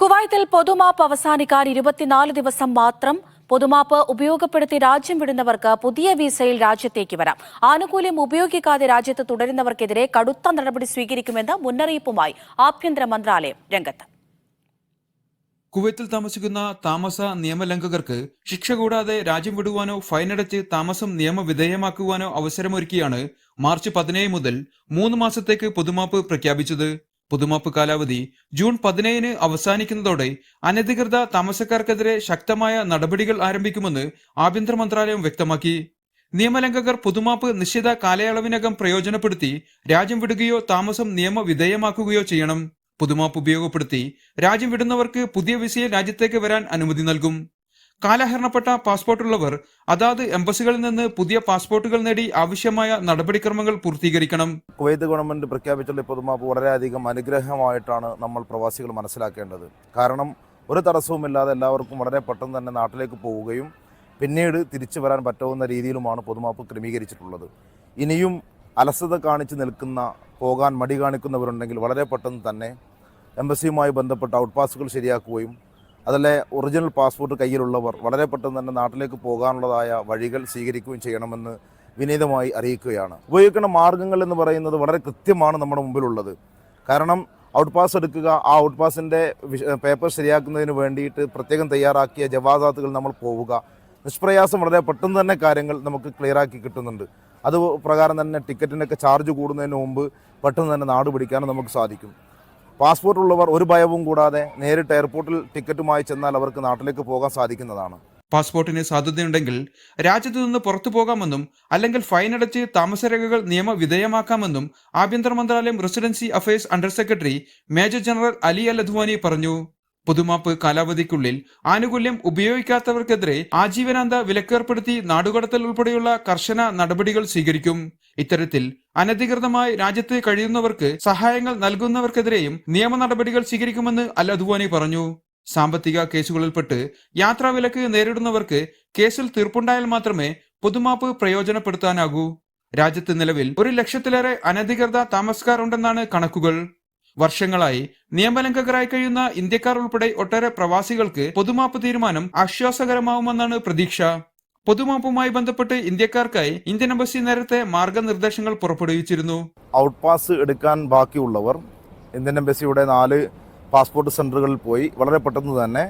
കുവൈത്തിൽ പൊതുമാപ്പ് അവസാനിക്കാൻ ഇരുപത്തിനാല് ദിവസം മാത്രം പൊതുമാപ്പ് ഉപയോഗപ്പെടുത്തി രാജ്യം വിടുന്നവർക്ക് പുതിയ വിസയിൽ രാജ്യത്തേക്ക് വരാം. ആനുകൂല്യം ഉപയോഗിക്കാതെ രാജ്യത്ത് തുടരുന്നവർക്കെതിരെ കടുത്ത നടപടി സ്വീകരിക്കുമെന്ന് മുന്നറിയിപ്പുമായി ആഭ്യന്തര മന്ത്രാലയം രംഗത്ത്. കുവൈത്തിൽ താമസിക്കുന്ന താമസ നിയമലംഘകർക്ക് ശിക്ഷ കൂടാതെ രാജ്യം വിടുവാനോ ഫൈനടച്ച് താമസം നിയമവിധേയമാക്കുവാനോ അവസരമൊരുക്കിയാണ് മാർച്ച് പതിനേഴ് മുതൽ മൂന്ന് മാസത്തേക്ക് പൊതുമാപ്പ് പ്രഖ്യാപിച്ചത്. പൊതുമാപ്പ് കാലാവധി ജൂൺ പതിനേഴിന് അവസാനിക്കുന്നതോടെ അനധികൃത താമസക്കാർക്കെതിരെ ശക്തമായ നടപടികൾ ആരംഭിക്കുമെന്ന് ആഭ്യന്തര മന്ത്രാലയം വ്യക്തമാക്കി. നിയമലംഘകർ പുതുമാപ്പ് നിശ്ചിത കാലയളവിനകം പ്രയോജനപ്പെടുത്തി രാജ്യം വിടുകയോ താമസം നിയമവിധേയമാക്കുകയോ ചെയ്യണം. പുതുമാപ്പ് ഉപയോഗപ്പെടുത്തി രാജ്യം വിടുന്നവർക്ക് പുതിയ വിസയിൽ രാജ്യത്തേക്ക് വരാൻ അനുമതി നൽകും. കാലഹരണപ്പെട്ട പാസ്പോർട്ടുള്ളവർ അതാത് എംബസികളിൽ നിന്ന് പുതിയ പാസ്പോർട്ടുകൾ നേടി ആവശ്യമായ നടപടിക്രമങ്ങൾ പൂർത്തീകരിക്കണം. കുവൈത്ത് ഗവൺമെന്റ് പ്രഖ്യാപിച്ചുള്ള പൊതുമാപ്പ് വളരെയധികം അനുഗ്രഹമായിട്ടാണ് നമ്മൾ പ്രവാസികൾ മനസ്സിലാക്കേണ്ടത്. കാരണം ഒരു തടസ്സവുമില്ലാതെ എല്ലാവർക്കും വളരെ പെട്ടെന്ന് തന്നെ നാട്ടിലേക്ക് പോവുകയും പിന്നീട് തിരിച്ചു വരാൻ പറ്റാവുന്ന രീതിയിലുമാണ് പൊതുമാപ്പ് ക്രമീകരിച്ചിട്ടുള്ളത്. ഇനിയും അലസത കാണിച്ച് നിൽക്കുന്ന പോകാൻ മടി കാണിക്കുന്നവരുണ്ടെങ്കിൽ വളരെ പെട്ടെന്ന് തന്നെ എംബസിയുമായി ബന്ധപ്പെട്ട ഔട്ട് പാസുകൾ ശരിയാക്കുകയും അതിലെ ഒറിജിനൽ പാസ്പോർട്ട് കയ്യിലുള്ളവർ വളരെ പെട്ടെന്ന് തന്നെ നാട്ടിലേക്ക് പോകാനുള്ളതായ വഴികൾ സ്വീകരിക്കുകയും ചെയ്യണമെന്ന് വിനീതമായി അറിയിക്കുകയാണ്. ഉപയോഗിക്കുന്ന മാർഗങ്ങൾ എന്ന് പറയുന്നത് വളരെ കൃത്യമാണ് നമ്മുടെ മുമ്പിലുള്ളത്. കാരണം ഔട്ട് പാസ് എടുക്കുക ആ ഔട്ട് പാസിന്റെ പേപ്പർ ശരിയാക്കുന്നതിന് വേണ്ടിയിട്ട് പ്രത്യേകം തയ്യാറാക്കിയ ജവാദാത്തുകൾ നമ്മൾ പോവുക. നിഷ്പ്രയാസം വളരെ പെട്ടെന്ന് തന്നെ കാര്യങ്ങൾ നമുക്ക് ക്ലിയർ ആക്കി കിട്ടുന്നുണ്ട്. അത് പ്രകാരം തന്നെ ടിക്കറ്റിനൊക്കെ ചാർജ് കൂടുന്നതിന് മുമ്പ് പെട്ടെന്ന് തന്നെ നാട് പിടിക്കാനും നമുക്ക് സാധിക്കും. പാസ്പോർട്ട് ഉള്ളവർ ഒരു ഭയവും കൂടാതെ നേരിട്ട് എയർപോർട്ടിൽ ടിക്കറ്റുമായി ചെന്നാൽ അവർക്ക് നാട്ടിലേക്ക് പോകാൻ സാധിക്കുന്നതാണ്. പാസ്പോർട്ടിന് സാധ്യതയുണ്ടെങ്കിൽ രാജ്യത്തു നിന്ന് പുറത്തു പോകാമെന്നും അല്ലെങ്കിൽ ഫൈൻ അടച്ച് താമസരേഖകൾ നിയമവിധേയമാക്കാമെന്നും ആഭ്യന്തര മന്ത്രാലയം residency affairs under secretary major general Ali Al Adhwani പറഞ്ഞു. പുതുമാപ്പ് കാലാവധിക്കുള്ളിൽ ആനുകൂല്യം ഉപയോഗിക്കാത്തവർക്കെതിരെ ആജീവനാന്ത വിലക്കേർപ്പെടുത്തി നാടുകടത്തൽ ഉൾപ്പെടെയുള്ള കർശന നടപടികൾ സ്വീകരിക്കും. ഇത്തരത്തിൽ അനധികൃതമായി രാജ്യത്ത് കഴിയുന്നവർക്ക് സഹായങ്ങൾ നൽകുന്നവർക്കെതിരെയും നിയമ നടപടികൾ സ്വീകരിക്കുമെന്ന് അൽ അദ്വാനി പറഞ്ഞു. സാമ്പത്തിക കേസുകളിൽപ്പെട്ട് യാത്രാവിലക്ക് നേരിടുന്നവർക്ക് കേസിൽ തീർപ്പുണ്ടായാൽ മാത്രമേ പൊതുമാപ്പ് പ്രയോജനപ്പെടുത്താനാകൂ. രാജ്യത്ത് നിലവിൽ ഒരു ലക്ഷത്തിലേറെ അനധികൃത താമസക്കാർ ഉണ്ടെന്നാണ് കണക്കുകൾ. വർഷങ്ങളായി നിയമലംഘകരായി കഴിയുന്ന ഇന്ത്യക്കാർ ഉൾപ്പെടെ ഒട്ടേറെ പ്രവാസികൾക്ക് പൊതുമാപ്പ് തീരുമാനം ആശ്വാസകരമാവുമെന്നാണ് പ്രതീക്ഷ. പൊതുമാപ്പുമായി ബന്ധപ്പെട്ട് ഇന്ത്യക്കാർക്കായി ഇന്ത്യൻ എംബസി നേരത്തെ മാർഗനിർദ്ദേശങ്ങൾ പുറപ്പെടുവിച്ചിരുന്നു. ഔട്ട് പാസ് എടുക്കാൻ ബാക്കിയുള്ളവർ ഇന്ത്യൻ എംബസിയുടെ നാല് പാസ്പോർട്ട് സെന്ററുകളിൽ പോയി വളരെ പെട്ടെന്ന് തന്നെ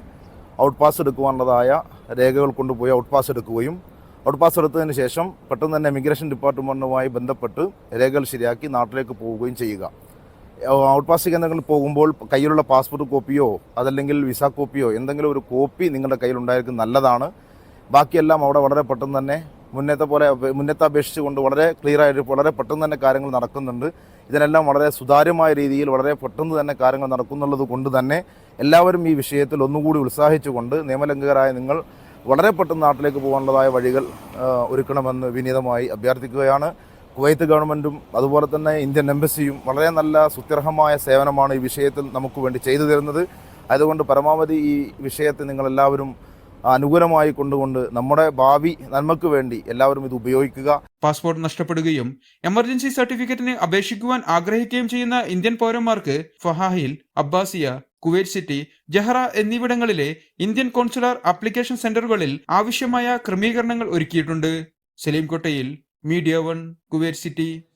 ഔട്ട് പാസ് എടുക്കുവാനുള്ളതായ രേഖകൾ കൊണ്ടുപോയി ഔട്ട് പാസ് എടുക്കുകയും ഔട്ട് പാസ് എടുത്തതിന് ശേഷം പെട്ടെന്ന് തന്നെ ഇമിഗ്രേഷൻ ഡിപ്പാർട്ട്മെന്റുമായി ബന്ധപ്പെട്ട് രേഖകൾ ശരിയാക്കി നാട്ടിലേക്ക് പോവുകയും ചെയ്യുക. ഔട്ട് പാസ് കേന്ദ്രങ്ങളിൽ പോകുമ്പോൾ കയ്യിലുള്ള പാസ്പോർട്ട് കോപ്പിയോ അതല്ലെങ്കിൽ വിസ കോപ്പിയോ എന്തെങ്കിലും ഒരു കോപ്പി നിങ്ങളുടെ കയ്യിലുണ്ടായിരിക്കും നല്ലതാണ്. ബാക്കിയെല്ലാം അവിടെ വളരെ പെട്ടെന്ന് തന്നെ മുന്നത്തെ പോലെ മുന്നത്തെ അപേക്ഷിച്ച് കൊണ്ട് വളരെ ക്ലിയർ ആയിട്ട് വളരെ പെട്ടെന്ന് തന്നെ കാര്യങ്ങൾ നടക്കുന്നുണ്ട്. ഇതിനെല്ലാം വളരെ സുതാര്യമായ രീതിയിൽ വളരെ പെട്ടെന്ന് തന്നെ കാര്യങ്ങൾ നടക്കുന്നുള്ളത് കൊണ്ട് തന്നെ എല്ലാവരും ഈ വിഷയത്തിൽ ഒന്നുകൂടി ഉത്സാഹിച്ചുകൊണ്ട് നിയമലംഘകരായ നിങ്ങൾ വളരെ പെട്ടെന്ന് നാട്ടിലേക്ക് പോകാനുള്ളതായ വഴികൾ ഒരുക്കണമെന്ന് വിനീതമായി അഭ്യർത്ഥിക്കുകയാണ്. കുവൈത്ത് ഗവൺമെന്റും അതുപോലെ തന്നെ ഇന്ത്യൻ എംബസിയും വളരെ നല്ല സുത്യർഹമായ സേവനമാണ് ഈ വിഷയത്തിൽ നമുക്ക് വേണ്ടി ചെയ്തു തരുന്നത്. അതുകൊണ്ട് പരമാവധി ഈ വിഷയത്തെ നിങ്ങളെല്ലാവരും അനുകൂലമായി കൊണ്ടുകൊണ്ട് നമ്മുടെ ഭാവി നന്മക്ക് വേണ്ടി എല്ലാവരും ഇത് ഉപയോഗിക്കുക. പാസ്പോർട്ട് നഷ്ടപ്പെടുകയും എമർജൻസി സർട്ടിഫിക്കറ്റിന് അപേക്ഷിക്കുവാൻ ആഗ്രഹിക്കുകയും ചെയ്യുന്ന ഇന്ത്യൻ പൗരന്മാർക്ക് ഫഹാഹിൽ അബ്ബാസിയ കുവൈറ്റ് സിറ്റി ജഹറ എന്നിവിടങ്ങളിലെ ഇന്ത്യൻ കോൺസുലർ ആപ്ലിക്കേഷൻ സെന്ററുകളിൽ ആവശ്യമായ ക്രമീകരണങ്ങൾ ഒരുക്കിയിട്ടുണ്ട്. സലീംകോട്ടയിൽ മീഡിയ വൺ കുവൈറ്റ് സിറ്റി.